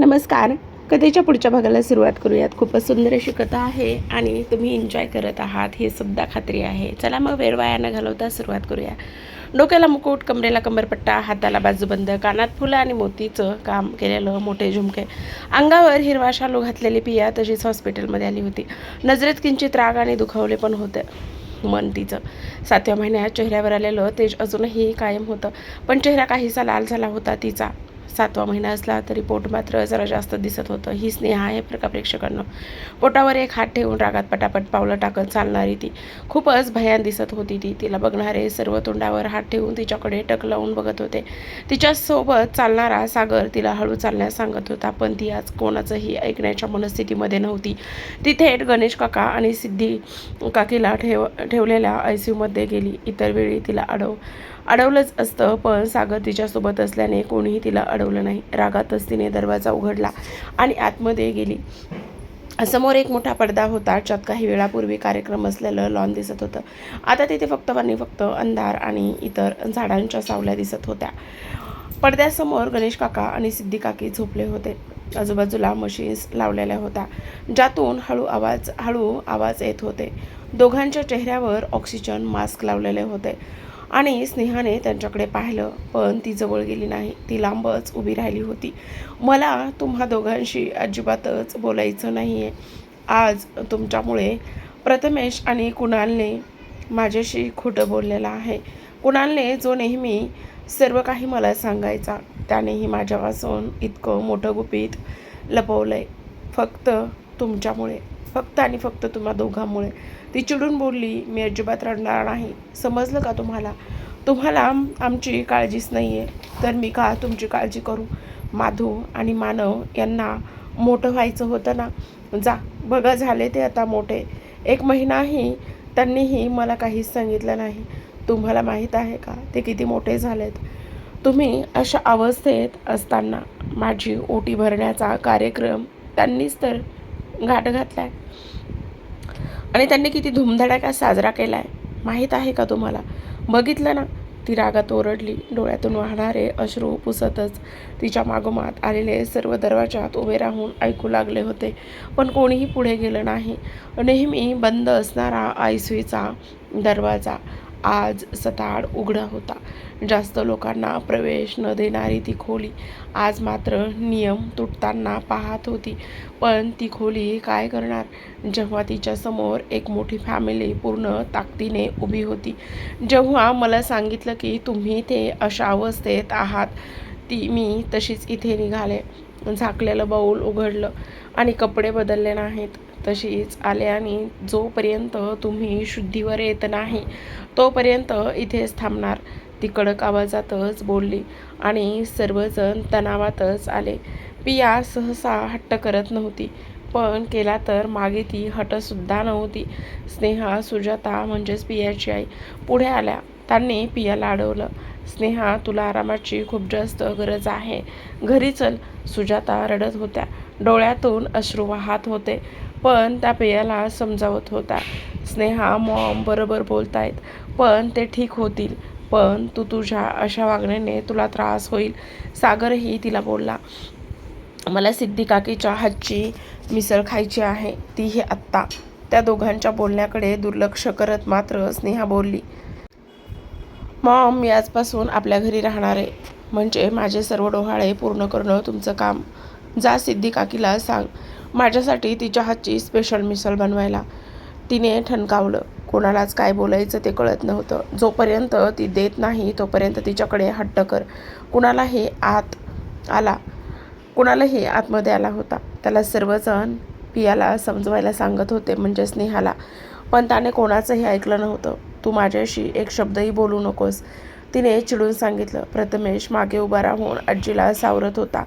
नमस्कार. कथेच्या पुढच्या भागाला सुरुवात करूयात. खूपच सुंदर अशी कथा आहे आणि तुम्ही एन्जॉय करत आहात. हे सुद्धा खात्री आहे. चला मग वेळ वाया न घालवता सुरुवात करूया. डोक्याला मुकुट कमरेला कंबरपट्टा हाताला बाजूबंद कानात फुलं आणि मोतीचं काम केलेलं मोठे झुमके. अंगावर हिरवा शालू घातलेली पिया तशीच हॉस्पिटलमध्ये आली होती. नजरेत किंचित राग आणि दुखावले पण होते मन तिचं. सातव्या महिन्यात चेहऱ्यावर आलेलं तेज अजूनही कायम होतं. पण चेहरा काहीसा लाल झाला होता तिचा. सातवा महिना असला तरी पोट मात्र जरा जास्त दिसत होतं. ही स्नेहा आहे बरं का प्रेक्षकांना. पोटावर एक हात ठेवून रागात पटापट पावलं टाकत चालणारी ती. खूपच भयान दिसत होती ती. तिला बघणारे सर्व तोंडावर हात ठेवून तिच्याकडे टक लावून बघत होते. तिच्यासोबत चालणारा सागर तिला हळू चालण्यास सांगत होता पण ती आज कोणाचंही ऐकण्याच्या मनस्थितीमध्ये नव्हती. ती थेट गणेश काका आणि सिद्धी काकीला ठेव ठेवलेल्या आय सी यूमध्ये गेली. इतर वेळी तिला अडव अडवलंच असतं पण सागर तिच्यासोबत असल्याने कोणीही तिला अडवलं नाही. रागातच तिने दरवाजा उघडला आणि आतमध्ये गेली. समोर एक मोठा पडदा होता ज्यात काही वेळापूर्वी कार्यक्रम असलेलं लॉन दिसत होतं. आता तिथे फक्त आणि फक्त अंधार आणि इतर झाडांच्या सावल्या दिसत होत्या. पडद्यासमोर गणेश काका आणि सिद्धी काकी झोपले होते. आजूबाजूला मशीन्स लावलेल्या होत्या ज्यातून हळू आवाज हळू आवाज येत होते. दोघांच्या चेहऱ्यावर ऑक्सिजन मास्क लावलेले होते. आणि स्नेहाने त्यांच्याकडे पाहिलं पण ती जवळ गेली नाही. ती लांबच उभी राहिली होती. मला तुम्हा दोघांशी अजिबातच बोलायचं नाही आहे आज तुमच्यामुळे प्रथमेश आणि कुणालने माझ्याशी खोटं बोललेलं आहे. कुणालने जो नेहमी सर्व काही मला सांगायचा त्यानेही माझ्यापासून इतकं मोठं गुपित लपवलं आहे फक्त तुमच्यामुळे. फक्त आणि फक्त तुम्हा दोघांमुळे. ती चिडून बोलली मी अजिबात रडणार नाही. समजलं का तुम्हाला? तुम्हाला आमची काळजीच नाही आहे तर मी का तुमची काळजी करू? माधू आणि मानव यांना मोठं व्हायचं होतं ना? जा बघा झाले ते आता मोठे. एक महिनाही त्यांनीही मला काहीच सांगितलं नाही. तुम्हाला माहीत आहे का? ते किती मोठे झालेत. तुम्ही अशा अवस्थेत असताना माझी ओटी भरण्याचा कार्यक्रम त्यांनीच तर घाट घातलाय. आणि त्यांनी किती धुमधडाक्यात साजरा केला आहे माहीत आहे का तुम्हाला? बघितलं ना? ती रागात ओरडली डोळ्यातून वाहणारे अश्रू पुसतच तिच्या मागोमात आलेले सर्व दरवाजात उभे राहून ऐकू लागले होते. पण कोणीही पुढे गेलं नाही. नेहमी बंद असणारा आयसुईचा दरवाजा आज सताड उघडा होता. जास्त लोकांना प्रवेश न देणारी ती खोली. आज मात्र नियम तुटताना पाहत होती. पण ती खोली काय करणार? जेव्हा तिच्यासमोर एक मोठी फॅमिली पूर्ण ताकदीने उभी होती. जेव्हा मला सांगितलं की तुम्ही ते अशा अवस्थेत आहात ती मी तशीच इथे निघाले. झाकलेलं बाऊल उघडलं आणि कपडे बदलले नाहीत. तशीच आले आणि जोपर्यंत तुम्ही शुद्धीवर येत नाही तोपर्यंत इथेच थांबणार. ती कडक आवाजातच बोलली आणि सर्वजण तणावातच आले. पिया सहसा हट्ट करत नव्हती पण केला तर मागे ती हटसुद्धा नव्हती. स्नेहा सुजाता म्हणजेच पियाची आई पुढे आल्या. त्यांनी पियाला अडवलं. स्नेहा तुला आरामाची खूप जास्त गरज आहे. घरी चल. सुजाता रडत होत्या. डोळ्यातून अश्रू वाहत होते. पण त्या पेयाला समजावत होता. स्नेहा मॉम बरोबर बोलतायत पण ते ठीक होतील. पण तू तुझ्या अशा वागण्याने तुला त्रास होईल. सागरही तिला बोलला मला सिद्धी काकीच्या हातची मिसळ खायची आहे. तीही आत्ता. त्या दोघांच्या बोलण्याकडे दुर्लक्ष करत मात्र स्नेहा बोलली मॉम मी आजपासून आपल्या घरी राहणार आहे. म्हणजे माझे सर्व डोहाळे पूर्ण करणं तुमचं काम. जा सिद्धी काकीला सांग. माझ्यासाठी तिच्या हातची स्पेशल मिसळ बनवायला. तिने ठणकावलं. कोणालाच काय बोलायचं ते कळत नव्हतं. जोपर्यंत ती देत नाही तोपर्यंत तिच्याकडे हट्ट कर. कुणालाही आत आला? कुणालाही आतमध्ये आला होता? त्याला सर्वजण पियाला समजवायला सांगत होते म्हणजे स्नेहाला. पण त्याने कोणाचंही ऐकलं नव्हतं. तू माझ्याशी एक शब्दही बोलू नकोस. तिने चिडून सांगितलं प्रथमेश मागे उभा राहून आजीला सावरत होता.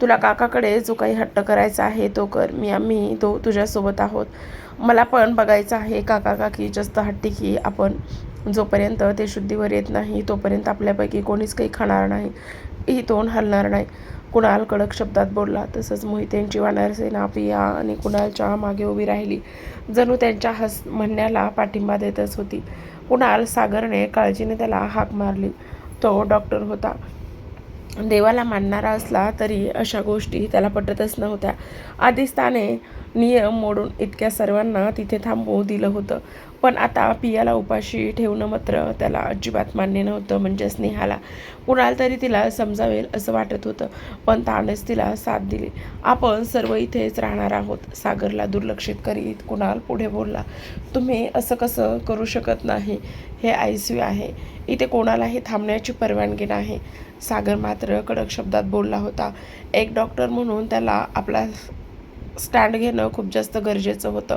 तुला काकाकडे जो काही हट्ट करायचा आहे तो कर. मी आम्ही तो तुझ्यासोबत आहोत. मला पण बघायचं आहे काका काकी जास्त हट्टी की आपण जोपर्यंत ते शुद्धीवर येत नाही तोपर्यंत आपल्यापैकी कोणीच काही खाणार नाही ही तोंड हलणार नाही. कुणाल कडक शब्दात बोलला. तसंच मोहितेंची वानरसेना पिया आणि कुणालच्या मागे उभी राहिली. जणू त्यांच्या हस म्हणण्याला पाठिंबा देतच होती. कुणाल सागरने काळजीने त्याला हाक मारली. तो डॉक्टर होता. देवाला मानणारा असला तरी अशा गोष्टी त्याला पटतच नव्हत्या. आधीच त्याने नियम मोडून इतक्या सर्वांना तिथे थांबवू दिलं होतं. पण आता पियाला उपाशी ठेवणं मात्र त्याला अजिबात मान्य नव्हतं. म्हणजे स्नेहाला कुणाला तरी तिला समजावेल असं वाटत होतं. पण तानच तिला साथ दिली. आपण सर्व इथेच राहणार आहोत. सागरला दुर्लक्षित करीत कुणाल पुढे बोलला तुम्ही असं कसं करू शकत नाही? हे आय सी आहे. इथे कोणालाही थांबण्याची परवानगी नाही. सागर मात्र कडक शब्दात बोलला होता. एक डॉक्टर म्हणून त्याला आपला स्टँड घेणं खूप जास्त गरजेचं होतं.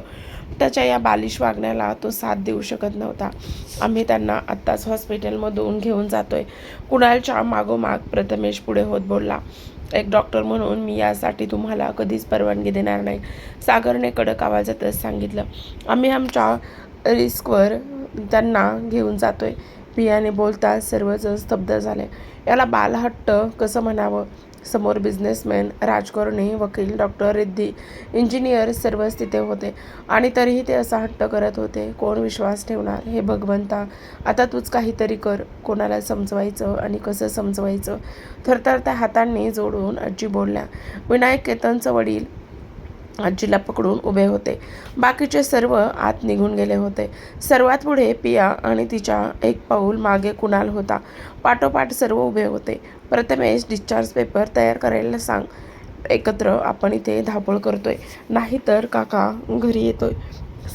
त्याच्या या बालिश वागण्याला तो साथ देऊ शकत नव्हता. आम्ही त्यांना आत्ताच हॉस्पिटलमधून घेऊन जातोय. कुणालच्या मागोमाग प्रथमेश पुढे होत बोलला एक डॉक्टर म्हणून मी यासाठी तुम्हाला कधीच परवानगी देणार नाही. सागरने कडक आवाजातच सांगितलं आम्ही आमच्या रिस्कवर त्यांना घेऊन जातोय. पियाने बोलताच सर्वजण स्तब्ध झाले. याला बालहट्ट कसं म्हणावं? समोर बिझनेसमॅन राजकारणी वकील डॉक्टर रिद्धी इंजिनियर सर्वच तिथे होते. आणि तरीही ते असा हट्ट करत होते कोण विश्वास ठेवणार? हे भगवंता आता तूच काहीतरी कर. कोणाला समजवायचं आणि कसं समजवायचं? थरथर त्या हातांनी जोडून आजी बोलल्या विनायक केतनचं वडील आजीला पकडून उभे होते. बाकीचे सर्व आत निघून गेले होते. सर्वात पुढे पिया आणि तिच्या एक पाऊल मागे कुणाल होता. पाठोपाठ सर्व उभे होते. प्रथमेश डिस्चार्ज पेपर तयार करायला सांग. एकत्र आपण इथे धापळ करतोय. नाहीतर काका घरी येतोय.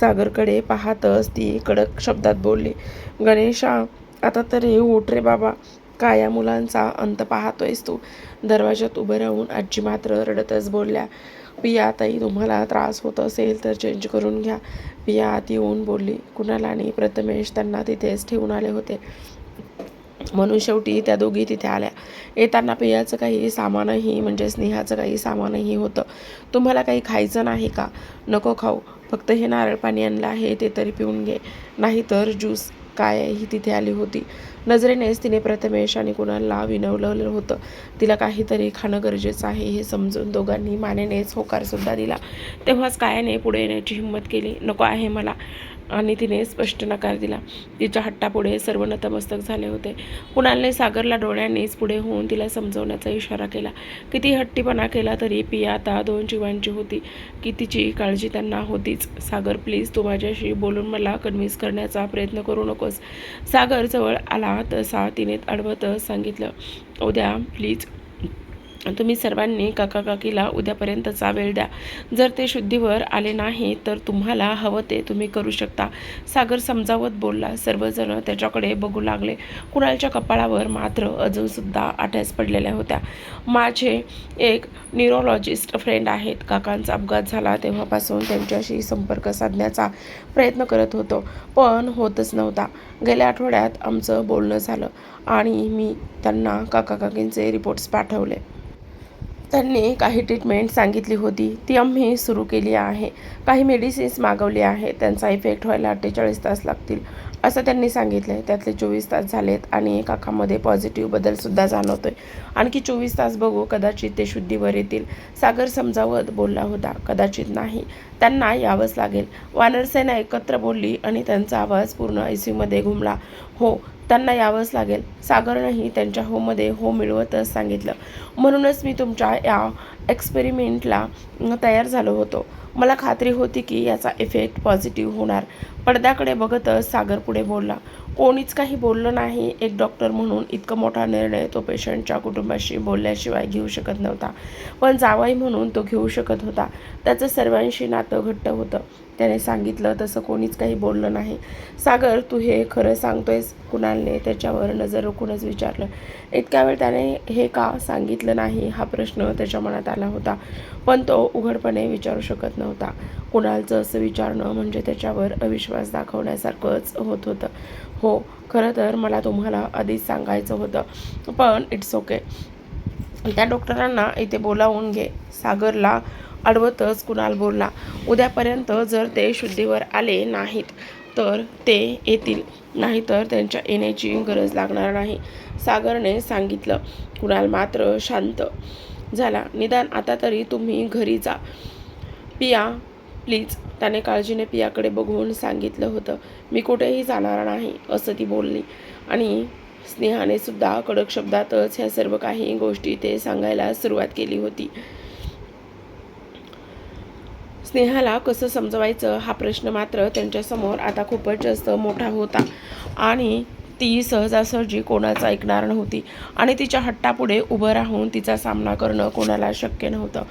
सागरकडे पाहतच ती कडक शब्दात बोलली गणेशा आता तरी उठ रे बाबा. काय या मुलांचा अंत पाहतोयस तू. दरवाजात उभं राहून आजी मात्र रडतच बोलल्या पिया ताई तुम्हाला त्रास होत असेल तर चेंज करून घ्या. पिया आत येऊन बोलली. कुणाला आणि प्रथमेश त्यांना तिथेच ठेवून आले होते. म्हणून शेवटी त्या दोघी तिथे आल्या. येताना पियाचं काही सामानही म्हणजे स्नेहाचं काही सामानही होतं. तुम्हाला काही खायचं नाही का? नको खाऊ. फक्त हे नारळ पाणी आणलं आहे ते तरी पिऊन घे. नाहीतर ज्यूस काय ही तिथे आली होती. नजरेनेच तिने प्रथमेश आणि कुणाला विनवलं होतं. तिला काहीतरी खाणं गरजेचं आहे हे समजून दोघांनी मानेनेच होकारसुद्धा दिला. तेव्हाच कायाने पुढे येण्याची हिंमत केली. नको आहे मला. आणि तिने स्पष्ट नकार दिला. तिच्या हट्टापुढे सर्व नतमस्तक झाले होते. कुणालने सागरला डोळ्यांनीच पुढे होऊन तिला समजवण्याचा इशारा केला. किती हट्टीपणा केला तरी पिया आता दोन जीवांची होती. की तिची काळजी त्यांना होतीच. सागर प्लीज तू माझ्याशी बोलून मला कन्व्हिन्स करण्याचा प्रयत्न करू नकोस. सागर जवळ आला तसा तिने अडवतच सांगितलं. उद्या प्लीज तुम्ही सर्वांनी काका काकीला उद्यापर्यंतचा वेळ द्या. जर ते शुद्धीवर आले नाही तर तुम्हाला हवं ते तुम्ही करू शकता. सागर समजावत बोलला. सर्वजण त्याच्याकडे बघू लागले. कुणालच्या कपाळावर मात्र अजूनसुद्धा आठ्यास पडलेल्या होत्या. माझे एक न्यूरोलॉजिस्ट फ्रेंड आहेत. काकांचा अपघात झाला तेव्हापासून त्यांच्याशी संपर्क साधण्याचा प्रयत्न करत होतो पण होतच नव्हता. गेल्या आठवड्यात आमचं बोलणं झालं आणि मी त्यांना काका काकींचे रिपोर्ट्स पाठवले. त्यांनी काही ट्रीटमेंट सांगितली होती. ती आम्ही सुरू केली आहे. काही मेडिसिन्स मागवली आहे. त्यांचा इफेक्ट व्हायला अठ्ठेचाळीस तास लागतील असं त्यांनी सांगितलं त्यातले चोवीस तास झालेत आणि काकामध्ये पॉझिटिव्ह बदलसुद्धा जाणवतो आहे आणखी चोवीस तास बघू कदाचित ते शुद्धीवर येतील. सागर समजावत बोलला होता. कदाचित नाही. त्यांना यावंच लागेल. वानरसेना एकत्र बोलली आणि त्यांचा आवाज पूर्ण आय सी यूमध्ये घुमला. हो त्यांना यावंच लागेल. सागरनंही त्यांच्या होमध्ये हो मिळवतच सांगितलं. म्हणूनच मी तुमच्या या एक्सपेरिमेंटला तयार झालो होतो. मला खात्री होती की याचा इफेक्ट पॉझिटिव्ह होणार. पडद्याकडे बघतच सागर पुढे बोलला कोणीच काही बोललं नाही. एक डॉक्टर म्हणून इतका मोठा निर्णय तो पेशंटच्या कुटुंबाशी बोलल्याशिवाय घेऊ शकत नव्हता. पण जावाई म्हणून तो घेऊ शकत होता. त्याचं सर्वांशी नातं घट्ट होतं. त्याने सांगितलं तसं कोणीच काही बोललं नाही. सागर तू हे खरं सांगतोयस? कुणालने त्याच्यावर नजर रोखूनच विचारलं. इतक्या वेळ त्याने हे का सांगितलं नाही? हा प्रश्न त्याच्या मनात आला होता. पण तो उघडपणे विचारू शकत नव्हता कुणालचं असं विचारणं म्हणजे त्याच्यावर अविश्वास दाखवण्यासारखंच होत होतं. हो खरं तर मला तुम्हाला आधीच सांगायचं होतं पण इट्स ओके त्या डॉक्टरांना इथे बोलावून घे. सागरला अडवतच कुणाल बोलला उद्यापर्यंत जर ते शुद्धीवर आले नाहीत तर ते येतील. नाहीतर त्यांच्या येण्याची गरज लागणार नाही. सागरने सांगितलं. कुणाल मात्र शांत झाला. निदान आता तरी तुम्ही घरी जा. पिया प्लीज. त्याने काळजीने पियाकडे बघून सांगितलं होतं मी कुठेही जाणार नाही असं ती बोलली. आणि स्नेहाने सुद्धा कडक शब्दातच ह्या सर्व काही गोष्टी ते सांगायला सुरुवात केली होती. स्नेहाला कसं समजवायचं हा प्रश्न मात्र त्यांच्यासमोर आता खूपच जास्त मोठा होता. आणि ती सहजासहजी कोणाचं ऐकणार नव्हती. आणि तिच्या हट्टापुढे उभं राहून तिचा सामना करणं कोणाला शक्य नव्हतं.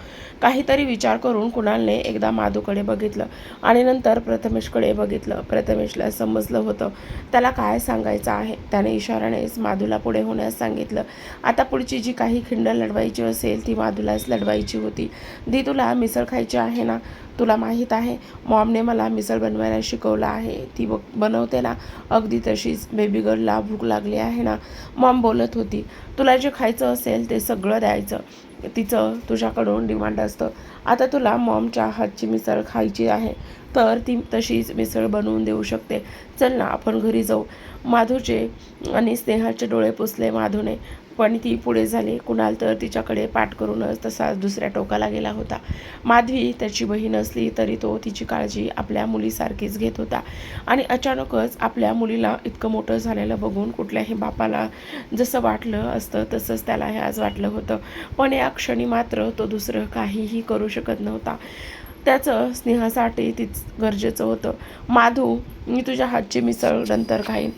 काहीतरी विचार करून कुणालने एकदा माधूकडे बघितलं आणि नंतर प्रथमेशकडे बघितलं. प्रथमेशला समजलं होतं त्याला काय सांगायचं आहे? त्याने इशारानेच माधूला पुढे होण्यास सांगितलं. आता पुढची जी काही खिंड लढवायची असेल ती माधूलाच लढवायची होती. दी तुला मिसळ खायची आहे ना? तुला माहीत आहे मॉमने मला मिसळ बनवायला शिकवलं आहे. ती बघ बनवते ना अगदी तशीच. बेबी गर्लला भूक लागली आहे ना? मॉम बोलत होती तुला जे खायचं असेल ते सगळं द्यायचं. तिचं तुझ्याकडून डिमांड असतं. आता तुला मॉमच्या हातची मिसळ खायची आहे तर ती तशीच मिसळ बनवून देऊ शकते. चल ना आपण घरी जाऊ. माधूचे आणि स्नेहाचे डोळे पुसले माधूने. पण ती पुढे झाली. कुणाल तर तिच्याकडे पाठ करूनच तसाच दुसऱ्या टोकाला गेला होता. माधवी त्याची बहीण असली तरी तो तिची काळजी आपल्या मुलीसारखीच घेत होता. आणि अचानकच आपल्या मुलीला इतकं मोठं झालेलं बघून कुठल्याही बापाला जसं वाटलं असतं तसंच त्याला हे आज वाटलं होतं. पण या क्षणी मात्र तो दुसरं काहीही करू शकत नव्हता. त्याचं स्नेहासाठी तीच गरजेचं होतं. माधू मी तुझ्या हातची मिसळ नंतर खाईन.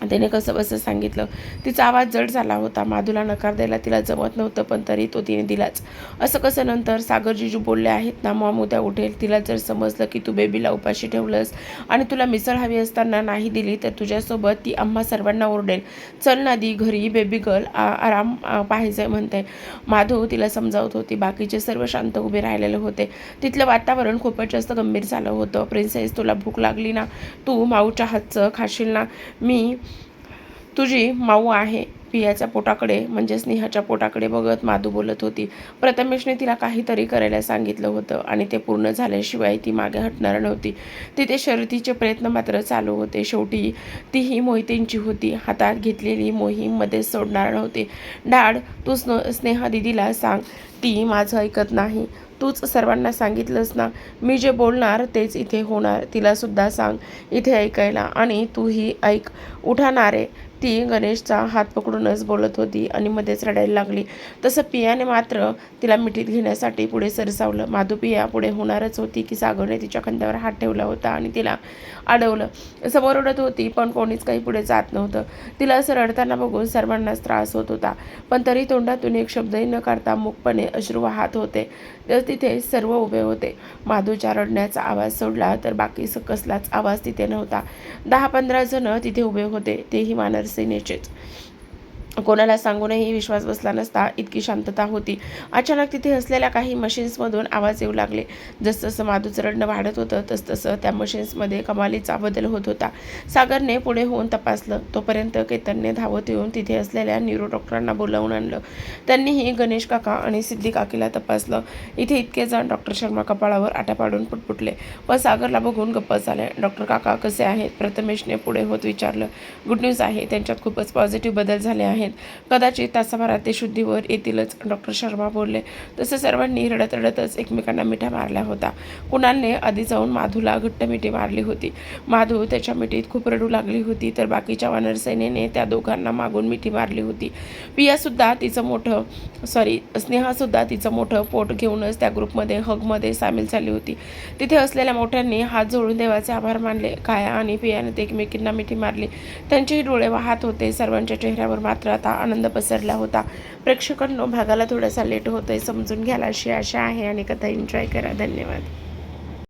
त्याने कसं बसं सांगितलं. तिचा आवाज जड झाला होता. माधूला नकार द्यायला तिला जमत नव्हतं पण तरी तो तिने दिलाच. असं कसं नंतर सागरजीजू बोलले आहेत ना मॉम उद्या उठेल. तिला जर समजलं की तू बेबीला उपाशी ठेवलंस आणि तुला मिसळ हवी असताना नाही दिली तर तुझ्यासोबत ती आम्हा सर्वांना ओरडेल. चल ना दी घरी बेबी गर्ल आराम पाहिजे म्हणते माधव तिला समजावत होती. बाकीचे सर्व शांत उभे राहिलेले होते. तिथलं वातावरण खूपच जास्त गंभीर झालं होतं. प्रिन्सेस तुला भूक लागली ना? तू माऊच्या हातचं खाशील ना? मी तुझी माऊ आहे. पियाच्या पोटाकडे म्हणजे स्नेहाच्या पोटाकडे बघत माधू बोलत होती. प्रथमेशने तिला काहीतरी करायला सांगितलं होतं आणि ते पूर्ण झाल्याशिवाय ती मागे हटणार नव्हती. तिथे शर्यतीचे प्रयत्न मात्र चालू होते. शेवटी ती ही मोहितेंची होती. हातात घेतलेली मोहीममध्ये सोडणार नव्हती. डाड तू स्न स्नेहा दिदीला सांग. ती माझं ऐकत नाही. तूच सर्वांना सांगितलंस ना? मी जे बोलणार तेच इथे होणार. तिलासुद्धा सांग. इथे ऐकायला आणि तूही ऐक. उठाणारे ती गणेशचा हात पकडूनच बोलत होती आणि मध्येच रडायला लागली. तसं पियाने मात्र तिला मिठीत घेण्यासाठी पुढे सरसावलं. माधुपिया पुढे होणारच होती की सागरने तिच्या खांद्यावर हात ठेवला होता आणि तिला अडवलं. समोर रडत होती पण कोणीच काही पुढे जात नव्हतं. तिला असं रडताना बघून सर्वांनाच त्रास होत होता. पण तरी तोंडातून एक शब्दही न काढता मुखपणे अश्रू वाहत होते. तर तिथे सर्व उभे होते. माधूच्या रडण्याचा आवाज सोडला तर बाकी स- कसलाच आवाज तिथे नव्हता. दहा पंधरा जण तिथे उभे होते. तेही मानर descendentes. कोणाला सांगूनही विश्वास बसला नसता इतकी शांतता होती. अचानक तिथे असलेल्या काही मशीन्समधून आवाज येऊ लागले. जसजसं माधूचं रडणं वाढत होतं तसतसं त्या मशीन्समध्ये कमालीचा बदल होत होता. सागरने पुढे होऊन तपासलं. तोपर्यंत केतनने धावत येऊन तिथे असलेल्या न्यूरो डॉक्टरांना बोलावून आणलं. त्यांनीही गणेश काका आणि सिद्धी काकीला तपासलं. इथे इतके जण डॉक्टर शर्मा कपाळावर आटा पाडून पुटपुटले व सागरला बघून गप्प झाले. डॉक्टर काका कसे आहेत? प्रथमेशने पुढे होत विचारलं. गुड न्यूज आहे. त्यांच्यात खूपच पॉझिटिव्ह बदल झाले आहेत. कदाचित तासाभरात ते शुद्धीवर येतीलच डॉक्टर शर्मा बोलले. तसं सर्वांनी रडत रडतच एकमेकांना मिठ्या मारल्या होता. कुणालने आधी जाऊन माधूला घट्ट मिठी मारली होती. माधू त्याच्या मिठीत खूप रडू लागली होती तर बाकीच्या वानरसेनेने त्या दोघांना मागून मिठी मारली होती. पियासुद्धा तिचं मोठं सॉरी स्नेहासुद्धा तिचं मोठं पोट घेऊनच त्या ग्रुपमध्ये हगमध्ये सामील झाली होती. तिथे असलेल्या मोठ्यांनी हात जोडून देवाचे आभार मानले. काया आणि पियाने ते एकमेकींना मिठी मारली. त्यांचेही डोळे वाहत होते. सर्वांच्या चेहऱ्यावर मात्र आता आनंद पसरला होता. प्रेक्षकांनो भागाला थोडासा लेट होतोय समजून घ्याल अशी आशा आहे आणि कथा एन्जॉय करा. धन्यवाद.